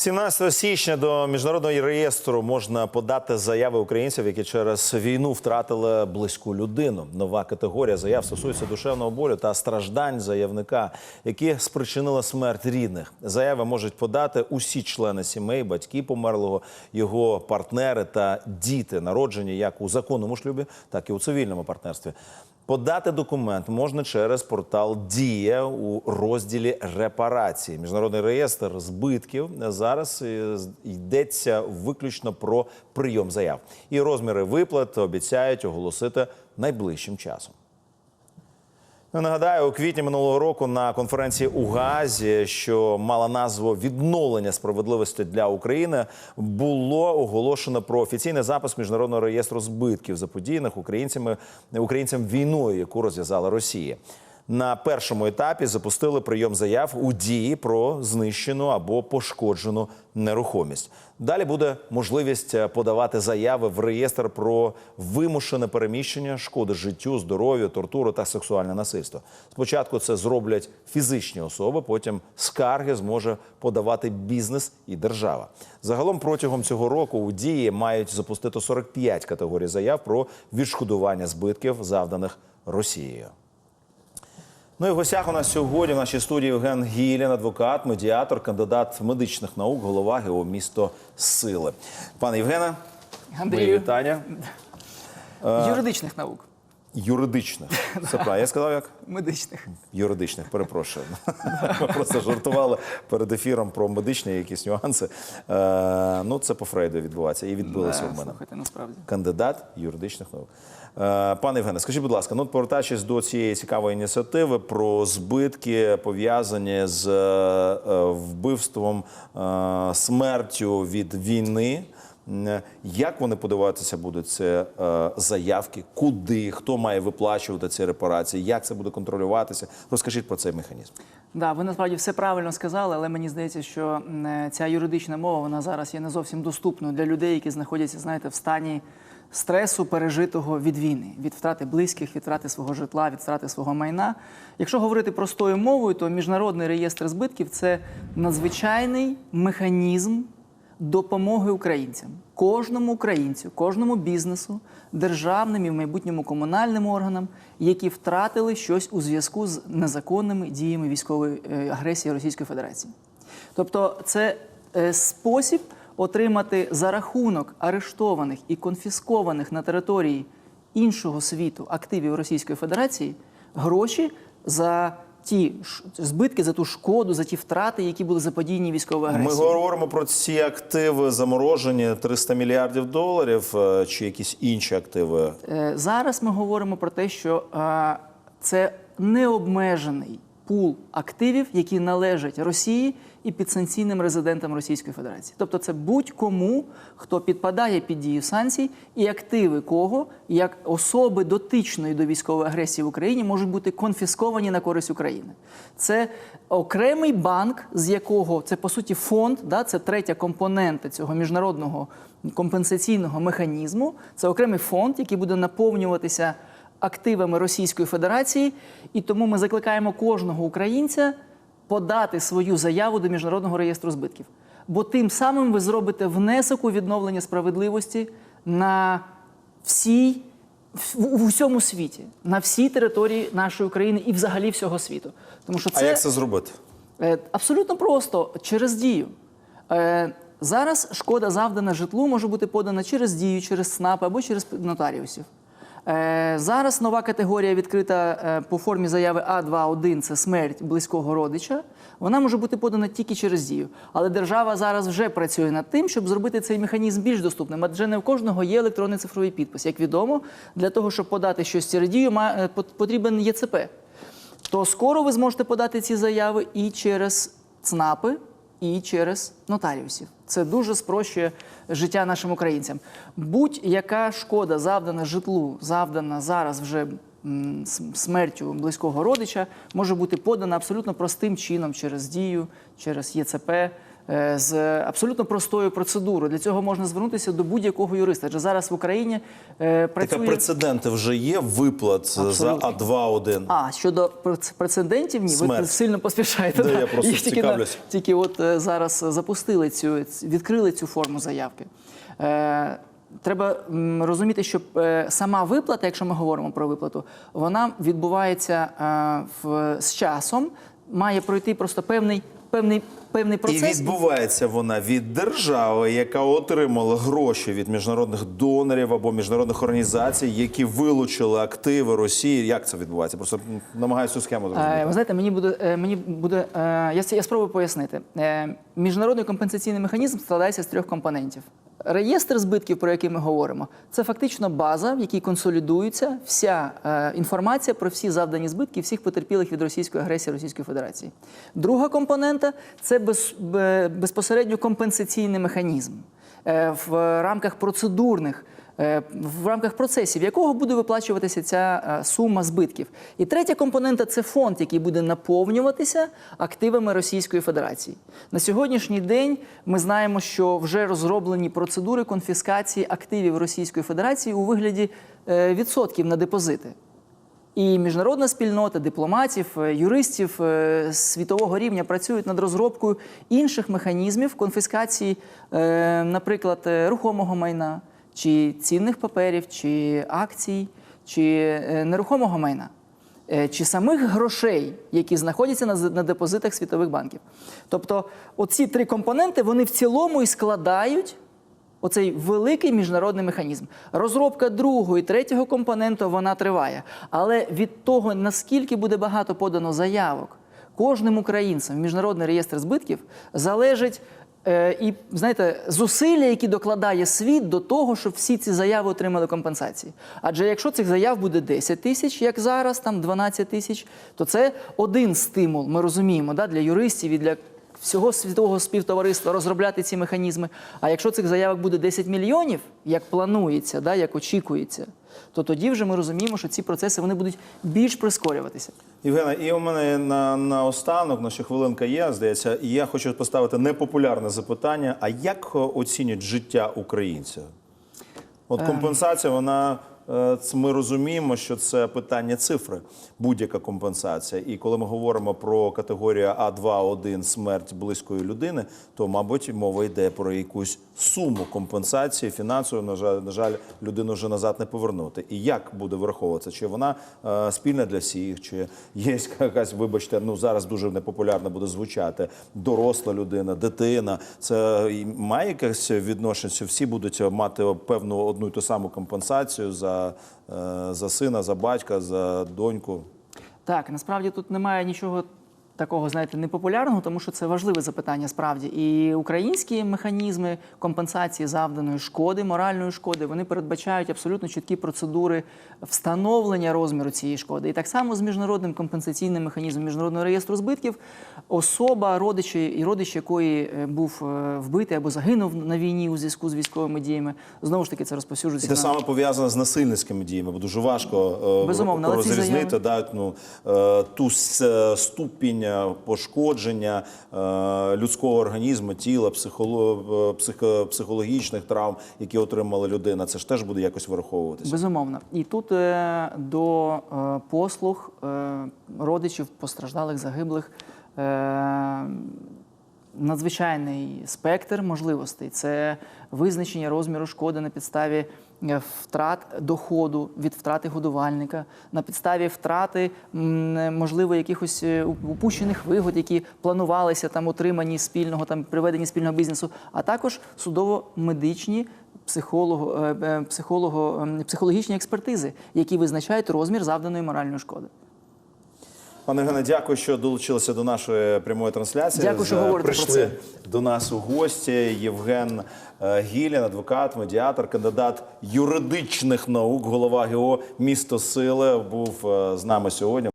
17 січня до міжнародного реєстру можна подати заяви українців, які через війну втратили близьку людину. Нова категорія заяв стосується душевного болю та страждань заявника, які спричинили смерть рідних. Заяви можуть подати усі члени сімей, батьки померлого, його партнери та діти, народжені як у законному шлюбі, так і у цивільному партнерстві. Подати документ можна через портал Дія у розділі репарації. Міжнародний реєстр збитків зараз е, йдеться виключно про прийом заяв. І розміри виплат обіцяють оголосити найближчим часом. Ну, Нагадаю, у квітні минулого року на конференції у Газі, що мала назву відновлення справедливості для України, було оголошено про офіційний запис міжнародного реєстру збитків заподіяних українцями українцям війною, яку розв'язала Росія. На першому етапі запустили прийом заяв у дії про знищену або пошкоджену нерухомість. Далі буде можливість е, подавати заяви в реєстр про вимушене переміщення, шкоди життю, здоров'ю, тортуру та сексуальне насильство. Спочатку це зроблять фізичні особи, потім скарги зможе подавати бізнес і держава. Загалом протягом цього року у дії мають запустити 45 категорій заяв про відшкодування збитків, завданих Росією. Ну і в гостях у нас сьогодні в нашій студії Євген Гілін, адвокат, медіатор, кандидат медичних наук, голова ГО місто Сили. Пане Євгене, мої Андрію, вітання. юридичних наук, Юридичних. Це правильно. Я сказав як? медичних. Юридичних, перепрошую. Ми просто жартували перед ефіром про медичні якісь нюанси. Е, ну, це по Фрейду відбувається і відбилося в мене. Слухайте, насправді. кандидат юридичних наук. Е, Пане Євгене, скажіть, будь ласка, ну повертаючись до цієї цікавої ініціативи про збитки пов'язані з е, вбивством, е, смертю від війни. М, Як вони подаватися будуть це е, заявки? Куди хто має виплачувати ці репарації? Як це буде контролюватися? Розкажіть про цей механізм. Да, ви насправді все правильно сказали, але мені здається, що е, ця юридична мова вона зараз є не зовсім доступною для людей, які знаходяться, знаєте, в стані стресу, пережитого від війни, від втрати близьких, від втрати свого житла, від втрати свого майна. Якщо говорити простою мовою, то міжнародний реєстр збитків це надзвичайний механізм допомоги українцям, кожному українцю, кожному бізнесу, державним і в майбутньому комунальним органам, які втратили щось у зв'язку з незаконними діями військової е, агресії Російської Федерації. Тобто, це е, спосіб отримати за рахунок арештованих і конфіскованих на території іншого світу активів Російської Федерації гроші за ті збитки, за ту шкоду, за ті втрати, які були заподіяні агресії? Ми говоримо про ці активи заморожені 300 мільярдів доларів е, чи якісь інші активи. Е, Зараз ми говоримо про те, що е, це необмежений пул активів, які належать Росії і підсанкційним резидентам Російської Федерації. Тобто, це будь-кому, хто підпадає під дію санкцій, і активи кого, як особи дотичної до військової агресії в Україні, можуть бути конфісковані на користь України. Це окремий банк, з якого це по суті фонд, да, це третя компонента цього міжнародного компенсаційного механізму. Це окремий фонд, який буде наповнюватися активами Російської Федерації, і тому ми закликаємо кожного українця подати свою заяву до міжнародного реєстру збитків. Бо тим самим ви зробите внесок у відновлення справедливості на всій в, усьому світі, на всій території нашої України і взагалі всього світу. Тому що А як це зробити? Е, Абсолютно просто через дію. Е, Зараз шкода завдана житлу може бути подана через дію, через СНАП або через нотаріусів. Е, Зараз нова категорія відкрита е, по формі заяви А2.1 це смерть близького родича. Вона може бути подана тільки через дію. Але держава зараз вже працює над тим, щоб зробити цей механізм більш доступним. Адже не в кожного є електронний цифровий підпис. Як відомо, для того, щоб подати щось через дію, е, пот- потрібен ЄЦП то скоро ви зможете подати ці заяви і через ЦНАПи, і через нотаріусів. Це дуже спрощує життя нашим українцям. Будь-яка шкода завдана житлу, завдана зараз вже смертю близького родича, може бути подана абсолютно простим чином через дію, через ЄЦП. Е, з абсолютно простою процедурою. Для цього можна звернутися до будь-якого юриста. Адже зараз в Україні е, Така працює прецеденти вже є виплат за А2-1. А щодо прецедентів, ні, ви Смерть. тут сильно поспішаєте. Да, я просто Їх тільки, на- тільки от е, зараз запустили цю, відкрили цю форму заявки. Е, Треба розуміти, що е, сама виплата, якщо ми говоримо про виплату, вона відбувається е, в, з часом, має пройти просто певний, певний, певний І відбувається вона від держави, яка отримала гроші від міжнародних донорів або міжнародних організацій, які вилучили активи Росії. Як це відбувається? Просто намагаюся цю схему Е, зрозуміти. Ви знаєте, мені буде е, мені буде. е, Я я спробую пояснити. Е, Міжнародний компенсаційний механізм складається з трьох компонентів. Реєстр збитків, про який ми говоримо, це фактично база, в якій консолідується вся е, інформація про всі завдані збитки всіх потерпілих від російської агресії Російської Федерації. Друга компонента це без, безпосередньо компенсаційний механізм е, в рамках процедурних в рамках процесів, якого буде виплачуватися ця е, сума збитків. І третя компонента це фонд, який буде наповнюватися активами Російської Федерації. На сьогоднішній день ми знаємо, що вже розроблені процедури конфіскації активів Російської Федерації у вигляді е, відсотків на депозити. І міжнародна спільнота дипломатів, е, юристів е, світового рівня працюють над розробкою інших механізмів конфіскації, е, наприклад, е, рухомого майна, чи цінних паперів, чи акцій, чи е, нерухомого майна, е, чи самих грошей, які знаходяться на депозитах світових банків. Тобто, оці три компоненти вони в цілому і складають Оцей великий міжнародний механізм. Розробка другого і третього компоненту вона триває. Але від того, наскільки буде багато подано заявок кожним українцем в міжнародний реєстр збитків, залежить і знаєте, зусилля, які докладає світ до того, щоб всі ці заяви отримали компенсації. Адже якщо цих заяв буде 10 тисяч, як зараз, там 12 тисяч, то це один стимул, ми розуміємо, да, для юристів і для всього світового співтовариства розробляти ці механізми. А якщо цих заявок буде 10 мільйонів, як планується, да, як очікується, то тоді вже ми розуміємо, що ці процеси вони будуть більш прискорюватися. Євгена, і у мене на, на останок, наша хвилинка є, здається, і я хочу поставити непопулярне запитання: а як е, оцінюють життя українця? От компенсація, вона. Е, Ми розуміємо, що це питання цифри, будь-яка компенсація. І коли ми говоримо про категорію А2-1 смерть близької людини, то, мабуть, мова йде про якусь суму компенсації фінансової. На жаль, на жаль, людину вже назад не повернути. І як буде враховуватися? Чи вона е, спільна для всіх, чи є якась, вибачте, ну зараз дуже непопулярно буде звучати доросла людина, дитина. Це має якесь відношення? Всі будуть мати певну одну і ту саму компенсацію за, е, за сина, за батька, за доньку. Так, насправді тут немає нічого такого, знаєте, непопулярного, тому що це важливе запитання справді. І українські механізми компенсації завданої шкоди, моральної шкоди, вони передбачають абсолютно чіткі процедури встановлення розміру цієї шкоди. І так само з міжнародним компенсаційним механізмом міжнародного реєстру збитків особа, родичі і родич якої е, був е, вбитий або загинув на війні у зв'язку з військовими діями, знову ж таки це розповсюджується. те на- саме пов'язане з насильницькими діями, бо дуже важко е, Безумовно, але ці розрізнити заяви- да, ну, ту ступінь е, пошкодження е, людського організму, тіла, е, психо, психологічних травм, які отримала людина. Це ж теж буде якось враховуватися. Безумовно. І тут е, до послуг родичів постраждалих, загиблих надзвичайний спектр можливостей. Це визначення розміру шкоди на підставі втрат доходу від втрати годувальника, на підставі втрати, е, можливо, якихось е, упущених вигод, які планувалися там отримані спільного, там приведені спільного бізнесу, а також судово-медичні психолого, е, е, психолого, психологічні експертизи, які визначають розмір завданої моральної шкоди. Пане Євгене, дякую, що долучилися до нашої прямої трансляції. Дякую, що З- говорите про Прийшли це. до нас у гості Євген е, Гілін, адвокат, медіатор, кандидат юридичних наук, голова ГО «Місто Сили» був е, з нами сьогодні.